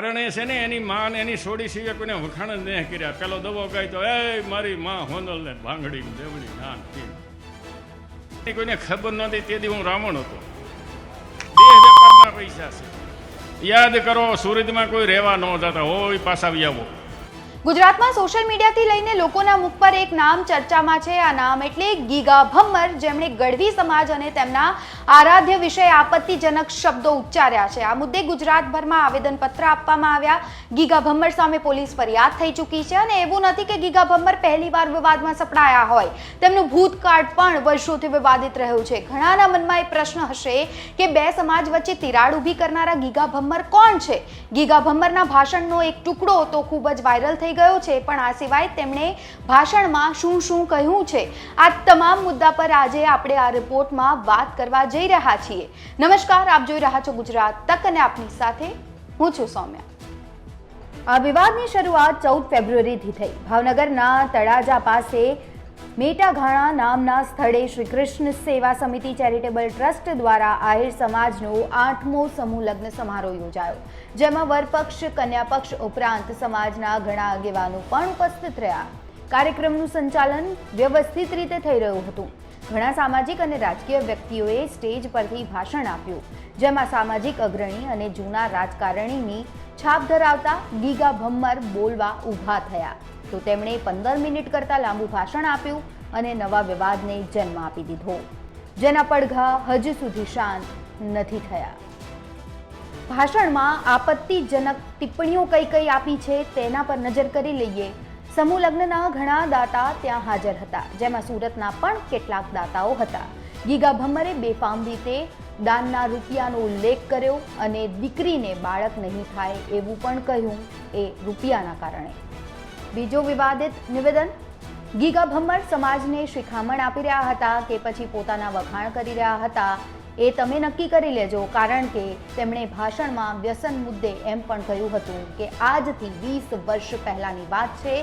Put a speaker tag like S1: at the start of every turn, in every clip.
S1: કારણ છે ને એની માં ને એની સોડી સિવાય કોઈને વખાણ જ નહીં કર્યા. પેલો દવો ગાય તો એ મારી માં હોનલ ને ભાંગડી દેવડી તીન કોઈને ખબર નહોતી, તે દી હું રાવણ હતો. દેહ વેપારના પૈસા છે. યાદ કરો, સુરતમાં કોઈ રહેવા ન જતા હોય, પાછા આવો.
S2: ગુજરાતમાં સોશિયલ મીડિયાથી લઈને લોકોના મુખ પર એક નામ ચર્ચામાં છે. આ નામ એટલે ગીગા ભમ્મર, જેમણે ગઢવી સમાજ અને તેમના આરાધ્ય વિશે આપત્તિજનક શબ્દો ઉચ્ચાર્યા છે. આ મુદ્દે ગુજરાતભરમાં આવેદનપત્ર આપવામાં આવ્યા. ગીગા ભમ્મર સામે પોલીસ ફરિયાદ થઈ ચૂકી છે અને એવું નથી કે ગીગા ભમ્મર પહેલીવાર વિવાદમાં સપડાયા હોય. તેમનું ભૂતકાળ પણ વર્ષોથી વિવાદિત રહ્યું છે. ઘણાના મનમાં એ પ્રશ્ન હશે કે બે સમાજ વચ્ચે તિરાડ ઊભી કરનારા ગીગા ભમ્મર કોણ છે? ગીગા ભમ્મરના ભાષણનો એક ટુકડો તો ખૂબ જ વાયરલ થઈ ગયો છે, પણ આ સિવાય તેમણે ભાષણમાં શું શું કહ્યું છે? આ તમામ મુદ્દા પર આજે આપણે આ રિપોર્ટમાં વાત કરવા જઈ રહ્યા છીએ. નમસ્કાર, આપ જોઈ રહ્યા છો ગુજરાત તક અને આપની સાથે હું છું સૌમ્યા. આ વિવાદની શરૂઆત ચૌદ ફેબ્રુઆરીથી થઈ. ભાવનગરના તળાજા પાસે મેટાઘાણા નામના સ્થળે શ્રી કૃષ્ણ સેવા સમિતિ ચેરિટેબલ ટ્રસ્ટ દ્વારા આહિર સમાજનો આઠમો સમૂહ લગ્ન સમારોહ યોજાયો. જેમાં વરપક્ષ, કન્યાપક્ષ ઉપરાંત સમાજના ઘણા આગેવાનો પણ ઉપસ્થિત રહ્યા. કાર્યક્રમનું સંચાલન વ્યવસ્થિત રીતે થઈ રહ્યું હતું. ઘણા સામાજિક અને રાજકીય વ્યક્તિઓએ સ્ટેજ પરથી ભાષણ આપ્યું, જેમાં સામાજિક અગ્રણી અને જૂના રાજકારણીની છાપ ધરાવતા ગીગા ભમ્મર બોલવા ઊભા થયા. તો તેમણે પંદર મિનિટ કરતાં લાંબુ ભાષણ આપ્યું અને નવા વિવાદને જન્મ આપી દીધો, જેના પડઘા હજુ સુધી શાંત નથી થયા. ભાષણમાં આપત્તિજનક ટિપ્પણીઓ કઈ કઈ આપી છે તેના પર નજર કરી લઈએ. સમૂહ લગ્નના ઘણા દાતા ત્યાં હાજર હતા, જેમાં સુરતના પણ કેટલાક દાતાઓ હતા. ગીગા ભમ્મરે બેફામ રીતે દાનના રૂપિયાનો ઉલ્લેખ કર્યો અને દીકરીને બાળક નહીં થાય એવું પણ કહ્યું એ રૂપિયાના કારણે. બીજો વિવાદિત નિવેદન, ગીગા ભમ્મર સમાજને શિખામણ આપી રહ્યા હતા કે પછી પોતાના વખાણ કરી રહ્યા હતા એ તમે નક્કી કરી લેજો, કારણ કે તેમણે ભાષણમાં વ્યસન મુદ્દે એમ પણ કહ્યું હતું કે આજથી વીસ વર્ષ પહેલાંની વાત છે,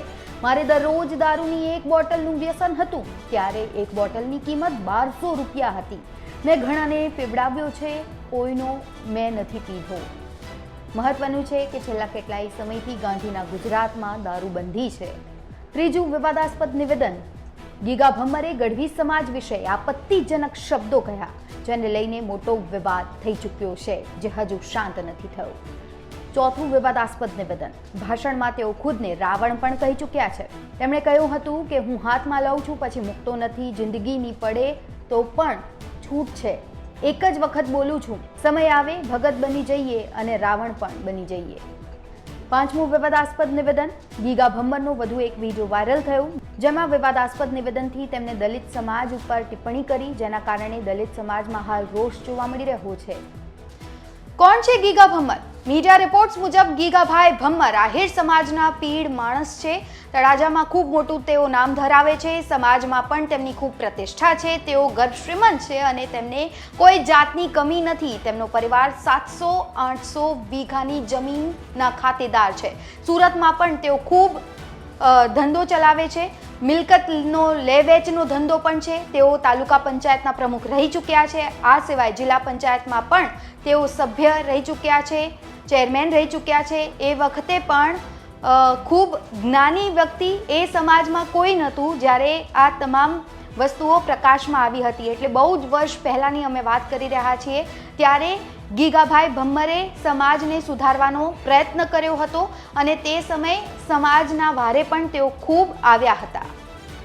S2: મારે દરરોજ દારૂની એક બોટલનું વ્યસન હતું, ત્યારે એક બોટલની કિંમત બારસો રૂપિયા હતી. મેં ઘણાને પીવડાવ્યો છે, કોઈનો મેં નથી પીધો. મહત્વનું છે કે છેલ્લા કેટલાય સમયથી ગાંધીના ગુજરાતમાં દારૂબંધી છે. ત્રીજું વિવાદાસ્પદ નિવેદન ગીગા ભમ્મરે ગઢવી સમાજ વિશે આપત્તિજનક શબ્દો કહ્યા. જેને લઈને મોટો વિવાદ થઈ ચૂક્યો છે, જે હજુ શાંત નથી થયો. ચોથું વિવાદાસ્પદ નિવેદન. ભાષણમાં તેઓ ખુદને રાવણ પણ કહી ચૂક્યા છે. તેમણે કહ્યું હતું કે, હું હાથમાં લઉં છું, પછી મૂકતો નથી જિંદગીની પડે તો પણ છૂટ છે. એક જ વખત બોલું છું. સમય આવે, ભગત બની જઈએ અને રાવણ પણ બની જઈએ. પાંચમું વિવાદાસ્પદ નિવેદન. ગીગા ભમ્મરનું વધુ એક વીડિયો વાયરલ થયો. જેમાં વિવાદાસ્પદ નિવેદનથી તેમને દલિત સમાજ ઉપર ટિપ્પણી કરી, જેના કારણે દલિત સમાજમાં હાલ રોષ જોવા મળી રહ્યો છે. કોણ છે ગીગા ભમ્મર? મીડિયા રિપોર્ટ્સ મુજબ ગીગાભાઈ ભમ્મર આહિર સમાજના પીડ માણસ છે. તળાજામાં ખૂબ મોટું તેઓ નામ ધરાવે છે. સમાજમાં પણ તેમની ખૂબ પ્રતિષ્ઠા છે. તેઓ ગર્ભ શ્રીમંત છે અને તેમને કોઈ જાતની કમી નથી. તેમનો પરિવાર સાતસો આઠસો વીઘાની જમીનના ખાતેદાર છે. સુરતમાં પણ તેઓ ખૂબ ધંધો ચલાવે છે. મિલકતનો લે વેચનો ધંધો પણ છે. તેઓ તાલુકા પંચાયતના પ્રમુખ રહી ચૂક્યા છે. આ સિવાય જિલ્લા પંચાયતમાં પણ તેઓ સભ્ય રહી ચૂક્યા છે, ચેરમેન રહી ચૂક્યા છે. એ વખતે પણ ખૂબ જ્ઞાની વ્યક્તિ એ સમાજમાં કોઈ નહોતું જ્યારે આ તમામ વસ્તુઓ પ્રકાશમાં આવી હતી. એટલે બહુ જ વર્ષ પહેલાંની અમે વાત કરી રહ્યા છીએ. ત્યારે ગીગાભાઈ ભમ્મરે સમાજને સુધારવાનો પ્રયત્ન કર્યો હતો અને તે સમયે સમાજના વારે પણ તેઓ ખૂબ આવ્યા હતા.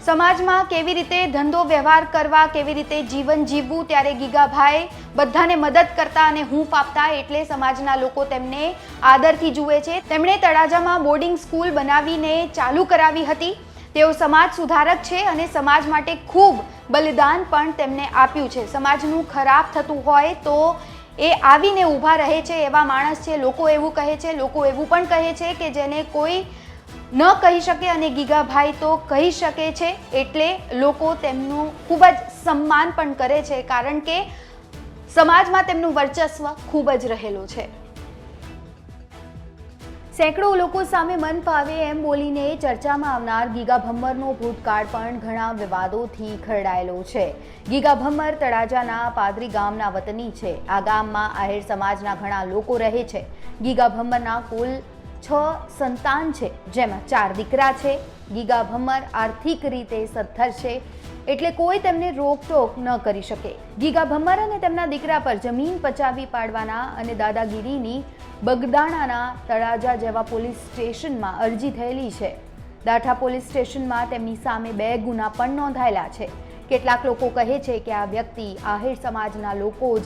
S2: સમાજમાં કેવી રીતે ધંધો વ્યવહાર કરવા, કેવી રીતે જીવન જીવવું, ત્યારે ગીગાભાઈ બધાને મદદ કરતા અને હૂંફ આપતા એટલે સમાજના લોકો તેમને આદરથી જુએ છે. તેમણે તળાજામાં બોર્ડિંગ સ્કૂલ બનાવીને ચાલુ કરાવી હતી. તેઓ સમાજ સુધારક છે અને સમાજ માટે ખૂબ બલિદાન પણ તેમને આપ્યું છે. સમાજનું ખરાબ થતું હોય તો એ આવીને ઊભા રહે છે એવા માણસ છે, લોકો એવું કહે છે, લોકો એવું પણ કહે છે કે જેને કોઈ ન કહી શકે અને ગીગાભાઈ તો કહી શકે છે એટલે લોકો તેમનું ખૂબ જ સન્માન પણ કરે છે કારણ કે સમાજમાં તેમનું વર્ચસ્વ ખૂબ જ રહેલું છે. સેંકડો લોકો સામે મન ફાવે એમ બોલીને ચર્ચામાં આવનાર ગીગા ભમ્મરનો ભૂતકાળ પણ ઘણા વિવાદોથી ખરડાયેલો છે. ગીગા ભમ્મર તળાજાના પાદરી ગામના વતની છે. આ ગામમાં આહિર સમાજના ઘણા લોકો રહે છે. ગીગા ભમ્મરના કુલ છ સંતાન છે, જેમાં ચાર દીકરા છે. ગીગા ભમ્મર આર્થિક રીતે સદ્ધર છે. એટલે કોઈ તેમને રોકટોક ન કરી શકે. ગીગા ભમર અને તેમના દીકરા પર જમીન પચાવી પાડવાના અને દાદાગીરીની બગદાણાના તળાજા જેવા પોલીસ સ્ટેશનમાં અરજી થયેલી છે. દાઠા પોલીસ સ્ટેશનમાં તેમની સામે બે ગુના પણ નોંધાયેલા છે. કેટલાક લોકો કહે છે કે આ વ્યક્તિ આહિર સમાજના લોકો જ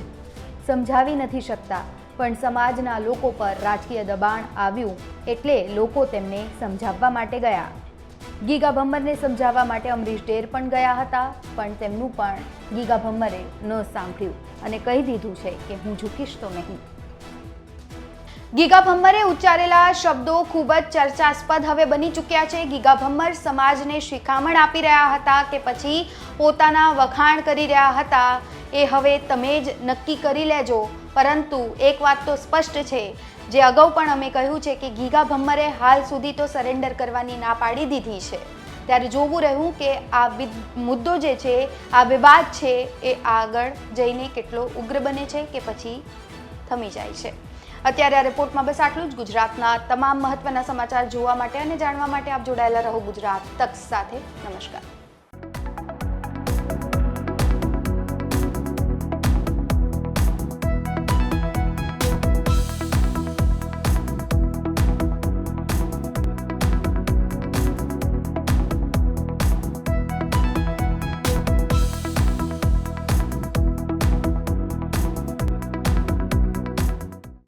S2: સમજાવી નથી શકતા, પણ સમાજના લોકો પર રાજકીય દબાણ આવ્યું એટલે લોકો તેમને સમજાવવા માટે ગયા. ગીગા ભમ્મરને સમજાવવા માટે અમરીશ ડેર પણ ગયા હતા, પણ તેમનું પણ ગીગા ભમ્મરે ન સાંભળ્યું અને કહી દીધું છે કે હું ઝૂકીશ તો નહીં. ગીગા ભમ્મરે ઉચ્ચારેલા શબ્દો ખૂબ જ ચર્ચાસ્પદ હવે બની ચૂક્યા છે. ગીગા ભમ્મર સમાજને શિખામણ આપી રહ્યા હતા કે પછી પોતાના વખાણ કરી રહ્યા હતા. એ હવે તમે જ નક્કી કરી લેજો. પરંતુ એક વાત તો સ્પષ્ટ છે. જે અગાઉ પણ અમે કહ્યું છે કે ગીગા ભમ્મરે હાલ સુધી તો સરેન્ડર કરવાની ના પાડી દીધી છે. ત્યારે જોવું રહ્યું કે આ મુદ્દો જે છે, આ વિવાદ છે, એ આગળ જઈને કેટલો ઉગ્ર બને છે કે પછી થમી જાય છે. અત્યારે આ રિપોર્ટમાં બસ આટલું જ. ગુજરાતના તમામ મહત્વના સમાચાર જોવા માટે અને જાણવા માટે આપ જોડાયેલા રહો ગુજરાત તક સાથે. નમસ્કાર.